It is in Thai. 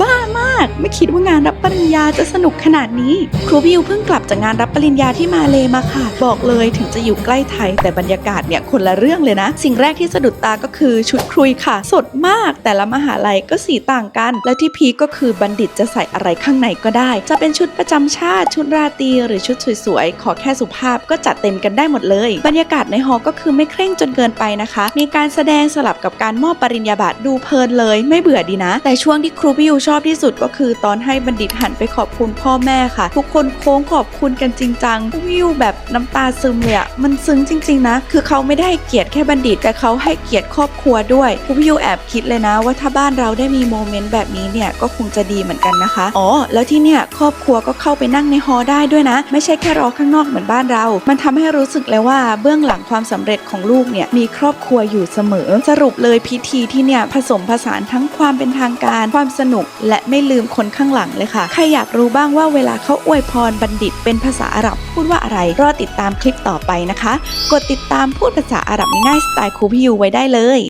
บ้ามาก ไม่คิดว่างานรับปริญญาจะสนุกขนาดนี้ ครูบิวเพิ่งกลับจากงานรับปริญญาที่มาเลมาค่ะ บอกเลยถึงจะอยู่ใกล้ไทย แต่บรรยากาศเนี่ยคนละเรื่องเลยนะ สิ่งแรกที่สะดุดตาก็คือชุดครุยค่ะ สดมาก แต่ละมหาลัยก็สีต่างกัน และที่พีก็คือบัณฑิตจะใส่อะไรข้างในก็ได้ จะเป็นชุดประจำชาติ ชุดราตรีหรือชุดสวยๆขอแค่สุภาพก็จัดเต็มกันได้หมดเลย บรรยากาศในหอก็คือไม่เคร่งจนเกินไปนะคะ มีการแสดงสลับกับการมอบปริญญาบัตรดูเพลินเลย ไม่เบื่อดีนะ แต่ช่วงที่ครูพี่ยูชอบที่สุดก็คือตอนให้บัณฑิตหันไปขอบคุณพ่อแม่ค่ะ ทุกคนโค้งขอบคุณกันจริงจังครูพี่ยูแบบน้ำตาซึมเลยอะมันซึ้งจริง ๆ นะ คือเขาไม่ได้ให้เกียรติแค่บัณฑิต แต่เขาให้เกียรติครอบครัวด้วยครูพี่ยูแอบคิดเลยนะ ว่าถ้าบ้านเราได้มีโมเมนต์แบบนี้เนี่ยก็คงจะดีเหมือนกันนะคะอ๋อแล้วที่เนี่ยครอบครัวก็เข้าไปนั่งในฮอล์ได้ด้วยนะ ไม่ใช่แค่รอข้างนอกเหมือนบ้านเรา มันทำให้รู้สึกเลยว่าเบื้องหลังความสำเร็จของลูกเนี่ยมีครอบครัวอยู่เสมอ สรุปเลยพิธีที่เนี่ยผสมผสานทั้งความเป็นทางการความสนุก และไม่ลืมคนข้างหลังเลยค่ะ ใครอยากรู้บ้างว่าเวลาเขาอวยพรบัณฑิตเป็นภาษาอาหรับพูดว่าอะไร รอติดตามคลิปต่อไปนะคะ กดติดตามพูดภาษาอาหรับง่ายๆสไตล์ครูพี่ยูไว้ได้เลย